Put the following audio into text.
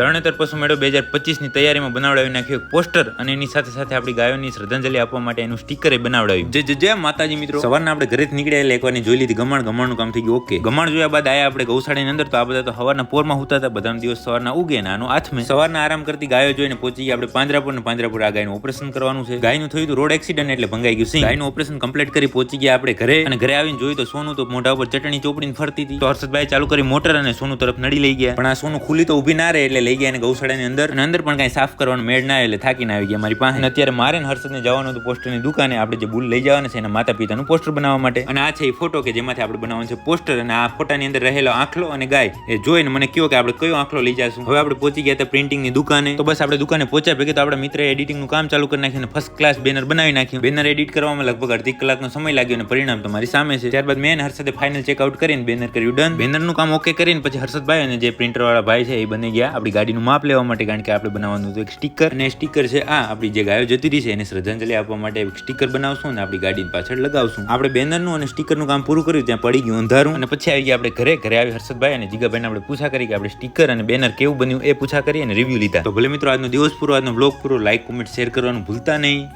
તરણેતર પશુ મેળો બે હજાર પચીસની તૈયારીમાં બનાવડાવી નાખ્યું. પોસ્ટર અને એની સાથે સાથે આપણી ગાયોની શ્રદ્ધાંજલિ આપવા માટે એનું સ્ટીકર બનાવડાવ્યું. જે જે જય માતાજી મિત્રો. સવારના આપણે ઘરેથી નીકળ્યા એટલે એકવારની જોઈ લીધી. ગમાણ ગમાણનું કામ થઈ ગયું. ઓકે. ગમાણ જોયા બાદ આયા આપણે ગૌશાળાની અંદર. તો આ બધા તો સવારના પોરમાં હોતા હતા. બધાના દિવસ સવારના ઉગે ને આનો આથમે સવારના આરામ કરતી ગાયો જોઈને પહોંચી ગયા. આપણે પાંજરાપુર ને પાંજરાપુર આ ગાયનું ઓપરેશન કરવાનું છે. ગાયનું થયું હતું રોડ એક્સિડન્ટ એટલે ભંગાઈ ગયું. સિંહ. ગાયનું ઓપરેશન કમ્પ્લીટ કરી પહોંચી ગયા આપણે ઘરે. અને ઘરે આવીને જોયું તો સોનું તો મોઢા ઉપર ચટણી ચોપડીને ફરતી હતી. તો હર્ષદભાઈ ચાલુ કરી મોટર અને સોનું તરફ નડી લઈ ગયા. પણ આ સોનું ખુલ્લી તો ઊભી ના રહે એટલે લઈ ગયા અને ગૌશાળાની અંદર અને અંદર પણ કાંઈ સાફ કરવાનું મેળ ના એટલે થાકીને આવી ગયા. મારી પાસે અત્યારે મારે હર્ષદને જવાનું હતું પોસ્ટરની દુકાને. આપણે જે બુલ લઈ જવાના છે એના માતા પિતાનું પોસ્ટર બનાવવા માટે. અને આ છે એ ફોટો કે જેમાંથી આપણે બનાવવાનું છે પોસ્ટર. અને આ ફોટાની અંદર રહેલો આંખલો અને ગાય. એ જોઈને મને કયો કે આપણે કયો આંખલો લઈ જશું. હવે આપણે પહોંચી ગયા હતા પ્રિન્ટિંગની દુકાને. તો બસ આપણે દુકાને પહોંચ્યા ભેગી તો આપણા મિત્ર એડિટિંગનું કામ ચાલુ કરી નાખ્યું અને ફર્સ્ટ ક્લાસ બેનર બનાવી નાખ્યું. બેનર એડિટ કરવામાં લગભગ અડધી કલાકનો સમય લાગ્યો અને પરિણામ તમારી સામે છે. ત્યારબાદ મેં હર્ષદે ફાઇનલ ચેકઆઉટ કરીને બેનર કર્યું. ડન બેનરનું કામ ઓકે કરીને પછી હર્ષદભાઈ અને જે પ્રિન્ટરવાળા ભાઈ છે એ બની ગયા. આપણી ગાડીનું માપ લેવા માટે, કારણ કે આપણે બનાવવાનું હતું એક સ્ટીકર અને સ્ટીકર છે આ આપણી જે ગાયો જતી રહી છે, એને શ્રદ્ધાંજલિ આપવા માટે એક સ્ટીકર બનાવશું અને આપણી ગાડીની પાછળ લગાવશું. આપણે બેનરનું અને સ્ટીકરનું કામ પૂરું કર્યું, ત્યાં પડી ગયું અંધારું. અને પછી આવી ગયા આપણે ઘરે ઘરે આવી હર્ષદભાઈ અને જીગાભાઈને આપણે પૂછા કરી કે આપણે સ્ટીકર અને બેનર કેવું બન્યું એ પૂછા કરી અને રિવ્યુ લીધા. તો ભલે મિત્રો, આજનો દિવસ પૂરો, આજનો બ્લોગ પૂરો લાઈક કોમેન્ટ શેર કરવાનું ભૂલતા નહીં.